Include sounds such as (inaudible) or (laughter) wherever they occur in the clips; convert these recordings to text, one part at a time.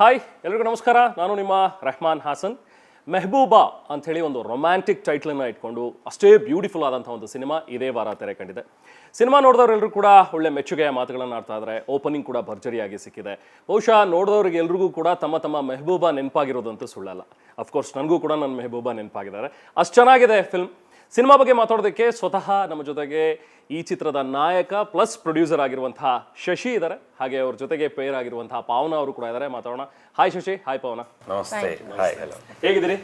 Hi ಎಲ್ರಿಗೂ ನಮಸ್ಕಾರ. ನಾನು ನಿಮ್ಮ ರೆಹಮಾನ್ ಹಾಸನ್. ಮೆಹಬೂಬಾ ಅಂಥೇಳಿ ಒಂದು ರೊಮ್ಯಾಂಟಿಕ್ ಟೈಟ್ಲನ್ನು ಇಟ್ಕೊಂಡು ಅಷ್ಟೇ ಬ್ಯೂಟಿಫುಲ್ ಆದಂಥ ಒಂದು ಸಿನಿಮಾ ಇದೇ ವಾರ ತೆರೆ ಕಂಡಿದೆ. ಸಿನಿಮಾ ನೋಡಿದವರೆಲ್ಲರೂ ಕೂಡ ಒಳ್ಳೆ ಮೆಚ್ಚುಗೆಯ ಮಾತುಗಳನ್ನು ಆಡ್ತಾ ಇದ್ದಾರೆ ಓಪನಿಂಗ್ ಕೂಡ ಭರ್ಜರಿಯಾಗಿ ಸಿಕ್ಕಿದೆ. ಬಹುಶಃ ನೋಡಿದವ್ರಿಗೆ ಎಲ್ರಿಗೂ ಕೂಡ ತಮ್ಮ ತಮ್ಮ ಮೆಹಬೂಬಾ ನೆನಪಾಗಿರೋದಂತೂ ಸುಳ್ಳಲ್ಲ. ಅಫ್ಕೋರ್ಸ್ ನನಗೂ ಕೂಡ ನನ್ನ ಮೆಹಬೂಬಾ ನೆನಪಾಗಿದ್ದಾರೆ. ಅಷ್ಟು ಚೆನ್ನಾಗಿದೆ ಫಿಲ್ಮ್ ಸಿನಿಮಾ ಬಗ್ಗೆ ಮಾತಾಡೋದಕ್ಕೆ ಸ್ವತಃ ನಮ್ಮ ಜೊತೆಗೆ ಈ ಚಿತ್ರದ ನಾಯಕ ಪ್ಲಸ್ ಪ್ರೊಡ್ಯೂಸರ್ ಆಗಿರುವಂತಹ ಶಶಿ ಇದ್ದಾರೆ. ಹಾಗೆ ಅವ್ರ ಜೊತೆಗೆ ಪೇರ್ ಆಗಿರುವಂತಹ ಪಾವನ ಅವರು ಕೂಡ ಇದ್ದಾರೆ. ಮಾತಾಡೋಣ. Hi Shashi hi Pavana. ನಮಸ್ತೆ. ಹಾಯ್ ಹಲೋ ಹೇಗಿದ್ದೀರಿ?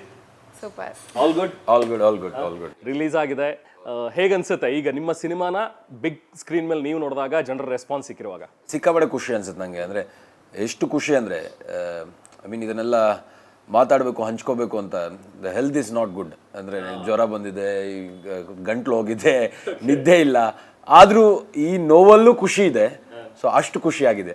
Super all good all good all good all good release ಆಗಿದೆ. ಆ, ಹೇಗನ್ಸುತ್ತೆ? ಈಗ ನಿಮ್ಮ ಸಿನಿಮಾನ ಬಿಗ್ ಸ್ಕ್ರೀನ್ ಮೇಲೆ ನೀವು ನೋಡಿದಾಗ ಜನರ ರೆಸ್ಪಾನ್ಸ್ ಸಿಕ್ಕಿರುವಾಗ? ಸಿಕ್ಕಾಪಟ್ಟೆ ಖುಷಿ ಅನ್ಸುತ್ತೆ ನನಗೆ ಅಂದರೆ ಎಷ್ಟು ಖುಷಿ ಅಂದರೆ ಐ ಮೀನ್ ಇದನ್ನೆಲ್ಲ ಮಾತಾಡಬೇಕು ಹಂಚ್ಕೋಬೇಕು ಅಂತ. The health is not good ಅಂದರೆ ಜ್ವರ ಬಂದಿದೆ ಈಗ ಗಂಟ್ಲು ಹೋಗಿದೆ ನಿದ್ದೆ ಇಲ್ಲ. ಆದರೂ ಈ ನೋವಲ್ಲೂ ಖುಷಿ ಇದೆ. ಸೊ ಅಷ್ಟು ಖುಷಿಯಾಗಿದೆ.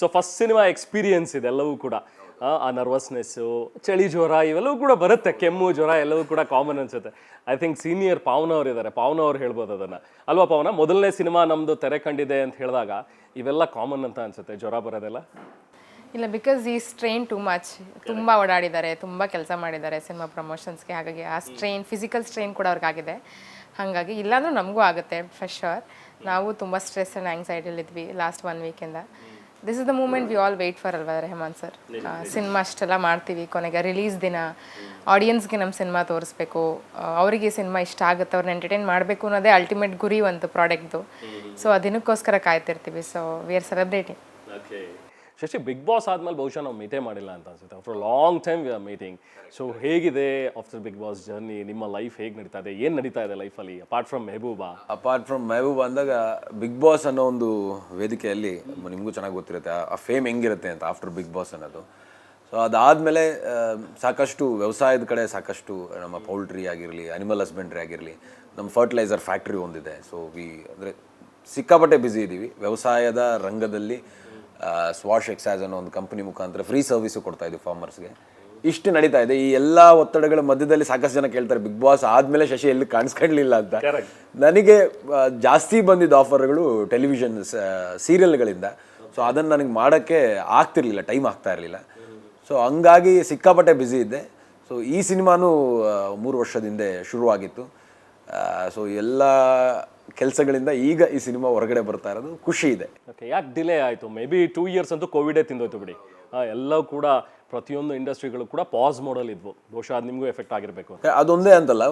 ಸೊ ಫಸ್ಟ್ ಸಿನಿಮಾ ಎಕ್ಸ್ಪೀರಿಯನ್ಸ್ ಇದೆಲ್ಲವೂ ಕೂಡ. ಆ, ನರ್ವಸ್ನೆಸ್ಸು ಚಳಿ ಜ್ವರ ಇವೆಲ್ಲವೂ ಕೂಡ ಬರುತ್ತೆ. ಕೆಮ್ಮು ಜ್ವರ ಎಲ್ಲವೂ ಕೂಡ ಕಾಮನ್ ಅನ್ಸುತ್ತೆ. ಐ ಥಿಂಕ್ ಸೀನಿಯರ್ ಪಾವನ ಅವ್ರು ಇದ್ದಾರೆ ಪಾವನ ಅವ್ರು ಹೇಳ್ಬೋದು ಅದನ್ನ. ಅಲ್ವಾ ಪಾವನ? ಮೊದಲನೇ ಸಿನಿಮಾ ನಮ್ದು ತೆರೆ ಕಂಡಿದೆ ಅಂತ ಹೇಳಿದಾಗ ಇವೆಲ್ಲ ಕಾಮನ್ ಅಂತ ಅನ್ಸುತ್ತೆ ಜ್ವರ ಬರೋದೆಲ್ಲ? ಇಲ್ಲ ಬಿಕಾಸ್ ಈ ಸ್ಟ್ರೈನ್ ಟು ಮಚ್ ತುಂಬ ಓಡಾಡಿದ್ದಾರೆ ತುಂಬ ಕೆಲಸ ಮಾಡಿದ್ದಾರೆ ಸಿನಿಮಾ ಪ್ರಮೋಷನ್ಸ್ಗೆ ಹಾಗಾಗಿ ಆ ಸ್ಟ್ರೈನ್ ಫಿಸಿಕಲ್ ಸ್ಟ್ರೈನ್ ಕೂಡ ಅವ್ರಿಗಾಗಿದೆ. ಹಾಗಾಗಿ ಇಲ್ಲಾಂದ್ರೂ ನಮಗೂ ಆಗುತ್ತೆ ಫಸ್ಟ್ ಶೋರ್ ನಾವು ತುಂಬ ಸ್ಟ್ರೆಸ್ ಆ್ಯಂಡ್ ಆಂಗ್ಸೈಟಿಲಿದ್ವಿ last one ವೀಕಿಂದ this is the moment we all wait for ಅಲ್ವಾ ರೆಹಮಾನ್ ಸರ್ ಸಿನಿಮಾ ಅಷ್ಟೆಲ್ಲ ಮಾಡ್ತೀವಿ ಕೊನೆಗೆ ರಿಲೀಸ್ ದಿನ. ಆಡಿಯನ್ಸ್ಗೆ ನಮ್ಮ ಸಿನಿಮಾ ತೋರಿಸ್ಬೇಕು. ಅವರಿಗೆ ಸಿನಿಮಾ ಇಷ್ಟ ಆಗುತ್ತೆ ಅವ್ರನ್ನ ಎಂಟರ್ಟೈನ್ ಮಾಡಬೇಕು ಅನ್ನೋದೇ ಅಲ್ಟಿಮೇಟ್ ಗುರಿ ಒಂದು ಪ್ರಾಡಕ್ಟ್ದು ಸೊ ಅದಕ್ಕೋಸ್ಕರ ಕಾಯ್ತಿರ್ತೀವಿ. So we are celebrating Shashi Bigg Boss ಆದ್ಮೇಲೆ ಬಹುಶಃ ನಾವು ಮೀಟೇ ಮಾಡಿಲ್ಲ ಅಂತ ಅನ್ಸುತ್ತೆ. After long time we are meeting so ಹೇಗಿದೆ ಆಫ್ಟರ್ ಬಿಗ್ ಬಾಸ್ ಜರ್ನಿ ನಿಮ್ಮ ಲೈಫ್ ಹೇಗೆ ನಡೀತಾ ಇದೆ? ಏನು ನಡೀತಾ ಇದೆ ಲೈಫಲ್ಲಿ apart from Mehabooba apart from Mehabooba ಅಂದಾಗ ಬಿಗ್ ಬಾಸ್ ಅನ್ನೋ ಒಂದು ವೇದಿಕೆಯಲ್ಲಿ ನಿಮಗೂ ಚೆನ್ನಾಗಿ ಗೊತ್ತಿರುತ್ತೆ. ಆ ಫೇಮ್ ಹೆಂಗಿರುತ್ತೆ ಅಂತ ಆಫ್ಟರ್ ಬಿಗ್ ಬಾಸ್ ಅನ್ನೋದು. ಸೊ ಅದಾದಮೇಲೆ ಸಾಕಷ್ಟು ವ್ಯವಸಾಯದ ಕಡೆ ಸಾಕಷ್ಟು ನಮ್ಮ ಪೌಲ್ಟ್ರಿ ಆಗಿರಲಿ ಅನಿಮಲ್ ಹಸ್ಬೆಂಡ್ರಿ ಆಗಿರಲಿ ನಮ್ಮ ಫರ್ಟಿಲೈಸರ್ ಫ್ಯಾಕ್ಟ್ರಿ ಒಂದಿದೆ. ಸೊ ವಿ ಅಂದರೆ ಸಿಕ್ಕಾಪಟ್ಟೆ ಬ್ಯುಸಿ ಇದ್ದೀವಿ ವ್ಯವಸಾಯದ ರಂಗದಲ್ಲಿ ಸ್ವಾಶ್ ಎಕ್ಸೈಸ್ ಅನ್ನೋ ಒಂದು ಕಂಪನಿ ಮುಖಾಂತರ ಫ್ರೀ ಸರ್ವಿಸು ಕೊಡ್ತಾ ಇದ್ದೀವಿ ಫಾರ್ಮರ್ಸ್ಗೆ ಇಷ್ಟು ನಡೀತಾ ಇದೆ. ಈ ಎಲ್ಲ ಒತ್ತಡಗಳ ಮಧ್ಯದಲ್ಲಿ ಸಾಕಷ್ಟು ಜನ ಕೇಳ್ತಾರೆ ಬಿಗ್ ಬಾಸ್ ಆದಮೇಲೆ ಶಶಿ ಎಲ್ಲಿ ಕಾಣಿಸ್ಕೊಳ್ಳಿಲ್ಲ ಅಂತ. ನನಗೆ ಜಾಸ್ತಿ ಬಂದಿದ್ದ ಆಫರ್ಗಳು ಟೆಲಿವಿಷನ್ ಸೀರಿಯಲ್ಗಳಿಂದ ಸೊ ಅದನ್ನು ನನಗೆ ಮಾಡೋಕ್ಕೆ ಆಗ್ತಿರ್ಲಿಲ್ಲ ಟೈಮ್ ಆಗ್ತಾ ಇರಲಿಲ್ಲ. ಸೊ ಹಂಗಾಗಿ ಸಿಕ್ಕಾಪಟ್ಟೆ ಬ್ಯುಸಿ ಇದ್ದೆ. ಸೊ ಈ ಸಿನಿಮಾನು ಮೂರು ವರ್ಷದ ಹಿಂದೆ ಶುರುವಾಗಿತ್ತು. ಸೊ ಎಲ್ಲ ಕೆಲಸಗಳಿಂದ ಈಗ ಈ ಸಿನಿಮಾ ಹೊರಗಡೆ ಬರ್ತಾ ಇರೋದು ಖುಷಿ ಇದೆ. ಓಕೆ ಯಾಕೆ ಡಿಲೇ ಆಯಿತು? ಮೇ ಬಿ ಟೂ ಇಯರ್ಸ್ ಅಂತೂ ಕೋವಿಡೇ ತಿಂದೋಯ್ತು ಬಿಡಿ. ಎಲ್ಲವೂ ಕೂಡ ಪ್ರತಿಯೊಂದು ಇಂಡಸ್ಟ್ರಿಗಳು ಕೂಡ ಪಾಸ್ ಮಾಡಲ್ ಇದ್ವು. ಬಹುಶಃ ಅದು ನಿಮಗೂ ಎಫೆಕ್ಟ್ ಆಗಿರಬೇಕು ಅದೊಂದೇ ಅಂತಲ್ಲ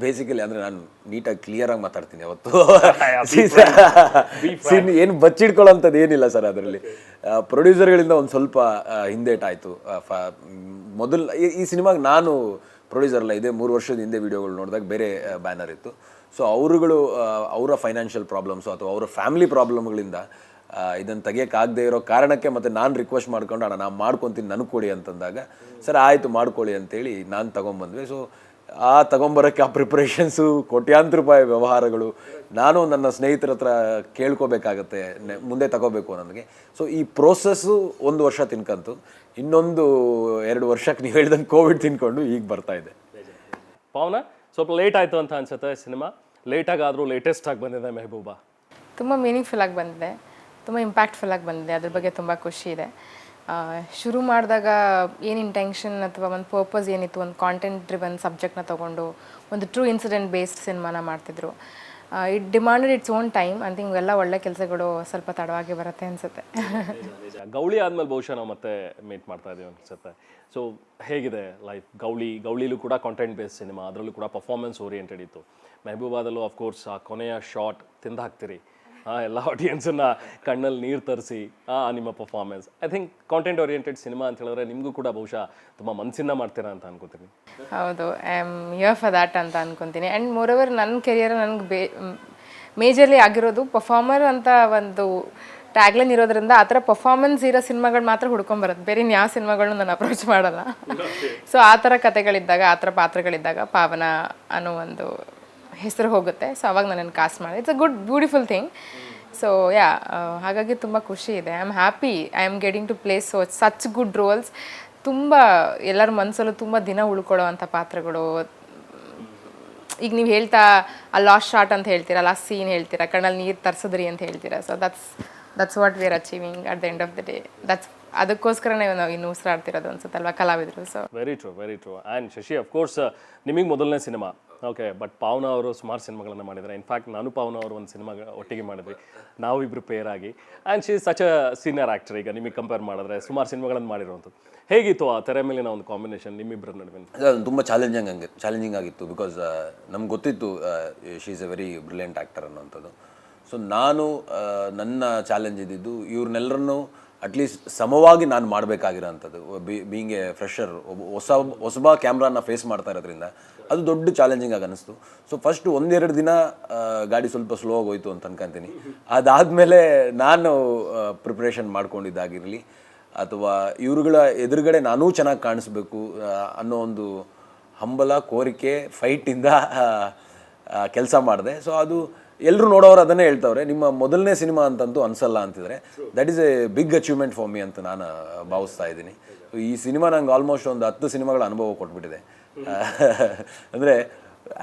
ಬೇಸಿಕಲಿ ಅಂದರೆ ನಾನು ನೀಟಾಗಿ ಕ್ಲಿಯರಾಗಿ ಮಾತಾಡ್ತೀನಿ ಅವತ್ತು. (laughs) ಸೀನ್ ಏನು ಬಚ್ಚಿಡ್ಕೊಳ್ಳೋಂಥದ್ದು ಏನಿಲ್ಲ ಸರ್ ಅದರಲ್ಲಿ. ಪ್ರೊಡ್ಯೂಸರ್ಗಳಿಂದ ಒಂದು ಸ್ವಲ್ಪ ಹಿಂದೇಟ್ ಆಯಿತು ಆ, ಫ- ಮೊದಲು ಈ- ಈ ಸಿನಿಮಾಗೆ ನಾನು ಪ್ರೊಡ್ಯೂಸರ್ ಅಲ್ಲ ಇದೆ ಮೂರು ವರ್ಷದ ಹಿಂದೆ ವಿಡಿಯೋಗಳು ನೋಡಿದಾಗ ಬೇರೆ ಬ್ಯಾನರ್ ಇತ್ತು. ಸೊ ಅವರುಗಳು ಅವರ ಫೈನಾನ್ಷಿಯಲ್ ಪ್ರಾಬ್ಲಮ್ಸು ಅಥವಾ ಅವರ ಫ್ಯಾಮಿಲಿ ಪ್ರಾಬ್ಲಮ್ಗಳಿಂದ ಇದನ್ನು ತೆಗಿಯೋಕ್ಕಾಗದೇ ಇರೋ ಕಾರಣಕ್ಕೆ ಮತ್ತು ನಾನು ರಿಕ್ವೆಸ್ಟ್ ಮಾಡ್ಕೊಂಡು, ಅಣ್ಣ, ನಾನು ಮಾಡ್ಕೊತೀನಿ, ನನಗೆ ಕೊಡಿ ಅಂತಂದಾಗ, ಸರ್, ಆಯಿತು, ಮಾಡ್ಕೊಳ್ಳಿ ಅಂತೇಳಿ ನಾನು ತೊಗೊಂಬಂದ್ವಿ. ಸೊ ಆ ತಗೊಂಬರೋಕ್ಕೆ ಆ ಪ್ರಿಪ್ರೇಷನ್ಸು ಕೋಟ್ಯಾಂತರ ರೂಪಾಯಿ ವ್ಯವಹಾರಗಳು, ನಾನು ನನ್ನ ಸ್ನೇಹಿತರ ಹತ್ರ ಕೇಳ್ಕೋಬೇಕಾಗತ್ತೆ ಮುಂದೆ ತಗೋಬೇಕು ನನಗೆ ಸೊ ಈ ಪ್ರೋಸೆಸ್ಸು ಒಂದು ವರ್ಷ ತಿನ್ಕಂತು. ಇನ್ನೊಂದು ಎರಡು ವರ್ಷಕ್ಕೆ ನೀವು ಹೇಳ್ದಂಗೆ ಕೋವಿಡ್ ತಿನ್ಕೊಂಡು ಈಗ ಬರ್ತಾ ಇದೆ. ಪಾವನ ಸ್ವಲ್ಪ ಲೇಟ್ ಆಯಿತು ಅಂತ ಅನ್ಸುತ್ತೆ ಸಿನಿಮಾ. ಲೇಟಾಗಿ ಆದರೂ ಲೇಟೆಸ್ಟ್ ಆಗಿ ಬಂದಿದೆ ಮೆಹಬೂಬಾ. ತುಂಬ ಮೀನಿಂಗ್ಫುಲ್ ಆಗಿ ಬಂದಿದೆ. ತುಂಬ ಇಂಪ್ಯಾಕ್ಟ್ಫುಲ್ ಆಗಿ ಬಂದಿದೆ. ಅದ್ರ ಬಗ್ಗೆ ತುಂಬ ಖುಷಿ ಇದೆ. ಶುರು ಮಾಡಿದಾಗ ಏನು ಇಂಟೆನ್ಷನ್ ಅಥವಾ ಒಂದು ಪರ್ಪಸ್ ಏನಿತ್ತು, ಒಂದು ಕಾಂಟೆಂಟ್ ಡ್ರಿವನ್ ಸಬ್ಜೆಕ್ಟ್ನ ತೊಗೊಂಡು, ಒಂದು ಟ್ರೂ ಇನ್ಸಿಡೆಂಟ್ ಬೇಸ್ಡ್ ಸಿನಿಮಾನ ಮಾಡ್ತಿದ್ರು. It demanded its own time ಅಂತ ಹಿಂಗೆಲ್ಲ ಒಳ್ಳೆ ಕೆಲಸಗಳು ಸ್ವಲ್ಪ ತಡವಾಗಿ ಬರುತ್ತೆ ಅನಿಸುತ್ತೆ. ಗೌಳಿ ಆದ್ಮೇಲೆ ಬಹುಶಃ ನಾವು ಮತ್ತೆ ಮೀಟ್ ಮಾಡ್ತಾ ಇದೀವಿ ಅನ್ಸುತ್ತೆ. ಸೊ ಹೇಗಿದೆ ಲೈಫ್ ಗೌಳಿ, ಗೌಳಿಲೂ ಕೂಡ ಕಾಂಟೆಂಟ್ ಬೇಸ್ ಸಿನಿಮಾ ಅದರಲ್ಲೂ ಕೂಡ ಪರ್ಫಾರ್ಮೆನ್ಸ್ ಓರಿಯೆಂಟೆಡ್ ಇತ್ತು. ಮೆಹಬೂಬಾದಲ್ಲೂ ಅಫ್ಕೋರ್ಸ್ ಆ ಕೊನೆಯ ಶಾರ್ಟ್ ತಿಂದು ಹಾಕ್ತೀರಿ ಆ ಎಲ್ಲ ಆಡಿಯನ್ಸನ್ನ ಕಣ್ಣಲ್ಲಿ ನೀರು ತರಿಸಿ ಆ ನಿಮ್ಮ performance I think content oriented cinema ಅಂತ ಹೇಳಿದ್ರೆ ನಿಮಗೂ ಕೂಡ ಬಹುಶಃ ತುಂಬ ಮನಸ್ಸಿಂದ ಮಾಡ್ತೀರಾ ಅಂತ ಅನ್ಕೋತೀನಿ. ಹೌದು I am here for that ಅಂತ ಅನ್ಕೊತೀನಿ. ಆ್ಯಂಡ್ ಓವರ್ ನನ್ನ ಕೆರಿಯರ್ ನನಗೆ ಬೇ ಮೇಜರ್ಲಿ ಆಗಿರೋದು ಪರ್ಫಾರ್ಮರ್ ಅಂತ ಒಂದು ಟ್ಯಾಗ್ಲೈನ್ ಇರೋದ್ರಿಂದ ಆ ಥರ ಪರ್ಫಾರ್ಮೆನ್ಸ್ ಇರೋ ಸಿನಿಮಾಗಳು ಮಾತ್ರ ಹುಡ್ಕೊಂಬರುತ್ತೆ ಬೇರೆ ಯಾವ ಸಿನಿಮಾಗಳನ್ನೂ ನಾನು ಅಪ್ರೋಚ್ ಮಾಡಲ್ಲ. (laughs) ಸೊ ಆ ಥರ ಕತೆಗಳಿದ್ದಾಗ ಆ ಥರ ಪಾತ್ರಗಳಿದ್ದಾಗ ಪಾವನ ಅನ್ನೋ ಒಂದು ಹೆಸರು ಹೋಗುತ್ತೆ. ಸೊ ಅವಾಗ ನನ್ನನ್ನು ಕಾಸ್ಟ್ ಮಾಡಿ it's a good beautiful thing so yeah ಹಾಗಾಗಿ ತುಂಬ ಖುಷಿ ಇದೆ. I am happy I am getting to place so such good roles ತುಂಬ, ಎಲ್ಲರ ಮನಸ್ಸಲ್ಲೂ ತುಂಬ ದಿನ ಉಳ್ಕೊಳ್ಳೋ ಅಂಥ ಪಾತ್ರಗಳು. ಈಗ ನೀವು ಹೇಳ್ತಾ, ಆ ಲಾಸ್ಟ್ ಶಾರ್ಟ್ ಅಂತ ಹೇಳ್ತೀರಾ ಲಾಸ್ಟ್ ಸೀನ್ ಹೇಳ್ತೀರಾ, ಕಣ್ಣಲ್ಲಿ ನೀರು ತರ್ಸಿದ್ರಿ ಅಂತ ಹೇಳ್ತೀರಾ. So that's that's what we are achieving at the end of the day that's ಅದಕ್ಕೋಸ್ಕರನೇ ನಾವು ಇನ್ನು ಉಸಿರಾಡ್ತಿರೋದು ಅನ್ಸುತ್ತಲ್ವಾ, ಕಲಾವಿದರು. So very true very true and Shashi of course ನಿಮಗೆ ಮೊದಲನೇ ಸಿನಿಮಾ. ಓಕೆ ಬಟ್ ಪಾವನ ಅವರು ಸುಮಾರು ಸಿನಿಮಾಗಳನ್ನು ಮಾಡಿದ್ದಾರೆ. ಇನ್ಫ್ಯಾಕ್ಟ್ ನಾನು ಪಾವನ ಅವರು ಒಂದು ಸಿನಿಮಾ ಒಟ್ಟಿಗೆ ಮಾಡಿದ್ವಿ ನಾವು ಇಬ್ಬರು ಪೇರ್ ಆಗಿ. And she such a senior actor ಈಗ ನಿಮಗೆ ಕಂಪೇರ್ ಮಾಡಿದ್ರೆ ಸುಮಾರು ಸಿನಿಮಾಗಳನ್ನು ಮಾಡಿರುವಂಥದ್ದು ಹೇಗಿತ್ತು ಆ ತೆರೆ ಮೇಲಿನ ಒಂದು ಕಾಂಬಿನೇಷನ್ ನಿಮ್ಮಿಬ್ಬರ ನಡುವೆ ಅದು ತುಂಬ ಚಾಲೆಂಜಿಂಗ್ ಹಂಗೆ ಚಾಲೆಂಜಿಂಗ್ ಆಗಿತ್ತು ಬಿಕಾಸ್ ನಮ್ಗೆ ಗೊತ್ತಿತ್ತು she is a very brilliant actor ಅನ್ನೋಂಥದ್ದು ಸೊ ನಾನು ನನ್ನ ಚಾಲೆಂಜ್ ಇದ್ದಿದ್ದು ಇವ್ರನ್ನೆಲ್ಲರನ್ನೂ ಅಟ್ಲೀಸ್ಟ್ ಸಮವಾಗಿ ನಾನು ಮಾಡಬೇಕಾಗಿರೋಂಥದ್ದು. ಬೀಯಿಂಗ್ ಎ ಫ್ರೆಷರ್ ಹೊಸ, ಹೊಸಬ ಕ್ಯಾಮ್ರಾನ ಫೇಸ್ ಮಾಡ್ತಾ ಇರೋದ್ರಿಂದ ಅದು ದೊಡ್ಡ ಚಾಲೆಂಜಿಂಗ್ ಆಗಿ ಅನ್ನಿಸ್ತು ಸೊ ಫಸ್ಟ್ ಒಂದೆರಡು ದಿನ ಗಾಡಿ ಸ್ವಲ್ಪ ಸ್ಲೋ ಆಗೋಯ್ತು ಅಂತ ಅನ್ಕೊಂತೀನಿ. ಅದಾದಮೇಲೆ ನಾನು ಪ್ರಿಪ್ರೇಷನ್ ಮಾಡ್ಕೊಂಡಿದ್ದಾಗಿರಲಿ, ಅಥವಾ ಇವರುಗಳ ಎದುರುಗಡೆ ನಾನೂ ಚೆನ್ನಾಗಿ ಕಾಣಿಸ್ಬೇಕು ಅನ್ನೋ ಒಂದು ಹಂಬಲ, ಕೋರಿಕೆ ಫೈಟಿಂದ ಕೆಲಸ ಮಾಡಿದೆ. ಸೊ ಅದು ಎಲ್ಲರೂ ನೋಡೋರು ಅದನ್ನೇ ಹೇಳ್ತಾವ್ರೆ. ನಿಮ್ಮ ಮೊದಲನೇ ಸಿನಿಮಾ ಅಂತಂತೂ ಅನ್ಸಲ್ಲ ಅಂತಿದ್ರೆ. That is a big achievement for me ಅಂತ ನಾನು ಭಾವಿಸ್ತಾ ಇದ್ದೀನಿ. ಈ ಸಿನಿಮಾ ನಂಗೆ ಆಲ್ಮೋಸ್ಟ್ ಒಂದು ಹತ್ತು ಸಿನಿಮಾಗಳ ಅನುಭವ ಕೊಟ್ಬಿಟ್ಟಿದೆ. ಅಂದರೆ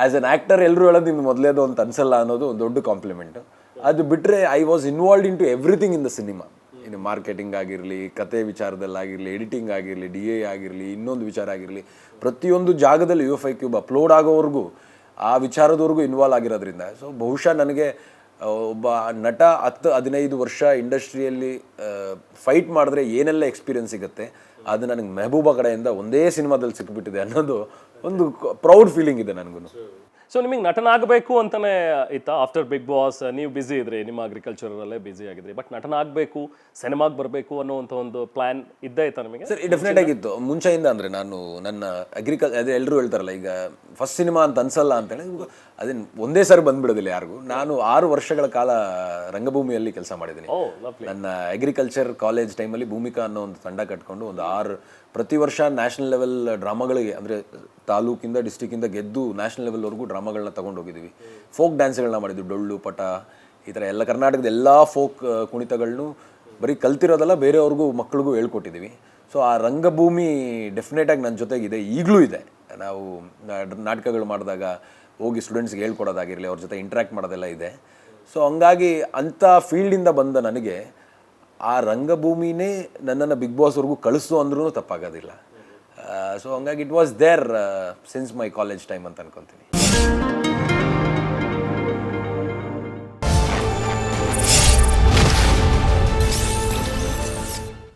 ಆ್ಯಸ್ ಅನ್ ಆ್ಯಕ್ಟರ್ ಎಲ್ಲರೂ ಹೇಳೋದು ನಿಮ್ಗೆ ಮೊದಲೇದು ಅಂತ ಅನ್ಸಲ್ಲ ಅನ್ನೋದು ಒಂದು ದೊಡ್ಡ ಕಾಂಪ್ಲಿಮೆಂಟ್ ಅದು ಬಿಟ್ಟರೆ I was involved into everything in the cinema ಇನ್ನು ಮಾರ್ಕೆಟಿಂಗ್ ಆಗಿರಲಿ, ಕತೆ ವಿಚಾರದಲ್ಲಾಗಿರಲಿ ಎಡಿಟಿಂಗ್ ಆಗಿರಲಿ ಡಿ ಎ ಆಗಿರಲಿ, ಇನ್ನೊಂದು ವಿಚಾರ ಆಗಿರಲಿ, ಪ್ರತಿಯೊಂದು ಜಾಗದಲ್ಲಿ U F I cube upload ಆಗೋವರೆಗೂ ಆ ವಿಚಾರದವರೆಗೂ ಇನ್ವಾಲ್ವ್ ಆಗಿರೋದ್ರಿಂದ. ಸೊ ಬಹುಶಃ ನನಗೆ ಒಬ್ಬ ನಟ ಹತ್ತು ಹದಿನೈದು ವರ್ಷ ಇಂಡಸ್ಟ್ರಿಯಲ್ಲಿ ಫೈಟ್ ಮಾಡಿದ್ರೆ ಏನೆಲ್ಲ ಎಕ್ಸ್ಪೀರಿಯನ್ಸ್ ಸಿಗುತ್ತೆ, ಅದು ನನಗೆ ಮೆಹಬೂಬ ಕಡೆಯಿಂದ ಒಂದೇ ಸಿನಿಮಾದಲ್ಲಿ ಸಿಕ್ಬಿಟ್ಟಿದೆ ಅನ್ನೋದು ಒಂದು ಪ್ರೌಡ್ ಫೀಲಿಂಗ್ ಇದೆ ನನಗೂ ಸೊ ನಿಮಗೆ ನಟನಾಗಬೇಕು ಅಂತಲೇ ಇತ್ತಾ ಆಫ್ಟರ್ ಬಿಗ್ ಬಾಸ್ ನೀವು ಬ್ಯುಸಿ ಇದ್ರಿ ನಿಮ್ಮ ಅಗ್ರಿಕಲ್ಚರಲ್ಲೇ ಬ್ಯುಸಿ ಆಗಿದ್ರಿ. ಬಟ್ ನಟನಾಗಬೇಕು ಸಿನಿಮಾಗೆ ಬರಬೇಕು ಅನ್ನೋವಂಥ ಒಂದು ಪ್ಲ್ಯಾನ್ ಇದ್ದೇ ಇತ್ತಾ ನಿಮಗೆ? ಸರ್ ಡೆಫಿನೆಟ್ ಆಗಿತ್ತು. ಮುಂಚೆಯಿಂದ ಅಂದರೆ ನಾನು ನನ್ನ ಅಗ್ರಿಕಲ್ ಅದೇ ಎಲ್ಲರೂ ಹೇಳ್ತಾರಲ್ಲ ಈಗ ಫಸ್ಟ್ ಸಿನಿಮಾ ಅಂತ ಅನ್ಸಲ್ಲ ಅಂತೇಳಿ ಅದೇನು ಒಂದೇ ಸಾರಿ ಬಂದ್ಬಿಡೋದಿಲ್ಲ ಯಾರಿಗೂ. ನಾನು ಆರು ವರ್ಷಗಳ ಕಾಲ ರಂಗಭೂಮಿಯಲ್ಲಿ ಕೆಲಸ ಮಾಡಿದ್ದೀನಿ. ನನ್ನ ಅಗ್ರಿಕಲ್ಚರ್ ಕಾಲೇಜ್ ಟೈಮಲ್ಲಿ ಭೂಮಿಕಾ ಅನ್ನೋ ಒಂದು ತಂಡ ಕಟ್ಕೊಂಡು ಒಂದು ಆರು ಪ್ರತಿ ವರ್ಷ ನ್ಯಾಷನಲ್ ಲೆವೆಲ್ ಡ್ರಾಮಾಗಳಿಗೆ ಅಂದರೆ ತಾಲೂಕಿಂದ ಡಿಸ್ಟಿಕ್ಕಿಂದ ಗೆದ್ದು ನ್ಯಾಷನಲ್ ಲೆವೆಲ್ವರೆಗೂ ಡ್ರಾಮಾಗಳನ್ನ ತಗೊಂಡು ಹೋಗಿದ್ದೀವಿ ಫೋಕ್ ಡ್ಯಾನ್ಸ್ಗಳನ್ನ ಮಾಡಿದ್ವಿ. ಡೊಳ್ಳು, ಪಟ, ಈ ಥರ ಎಲ್ಲ ಕರ್ನಾಟಕದ ಎಲ್ಲ ಫೋಕ್ ಕುಣಿತಗಳನ್ನು ಬರೀ ಕಲ್ತಿರೋದೆಲ್ಲ ಬೇರೆಯವ್ರಿಗೂ ಮಕ್ಕಳಿಗೂ ಹೇಳ್ಕೊಟ್ಟಿದ್ದೀವಿ. ಸೊ, ಆ ರಂಗಭೂಮಿ ಡೆಫಿನೆಟಾಗಿ ನನ್ನ ಜೊತೆಗಿದೆ. ಈಗಲೂ ಇದೆ. ನಾವು ನಾಟಕಗಳು ಮಾಡಿದಾಗ ಹೋಗಿ ಸ್ಟೂಡೆಂಟ್ಸ್ಗೆ ಹೇಳ್ಕೊಡೋದಾಗಿರಲಿ, ಅವ್ರ ಜೊತೆ ಇಂಟ್ರ್ಯಾಕ್ಟ್ ಮಾಡೋದೆಲ್ಲ ಇದೆ. ಸೊ ಹಂಗಾಗಿ ಅಂಥ ಫೀಲ್ಡಿಂದ ಬಂದ ನನಗೆ ಆ ರಂಗಭೂಮಿನೇ ನನ್ನನ್ನು ಬಿಗ್ ಬಾಸ್ವರೆಗೂ ಕಳಿಸು ಅಂದ್ರೂ ತಪ್ಪಾಗೋದಿಲ್ಲ. ಸೊ ಹಂಗಾಗಿ it was there since my college time ಅಂತ ಅನ್ಕೊತೀನಿ.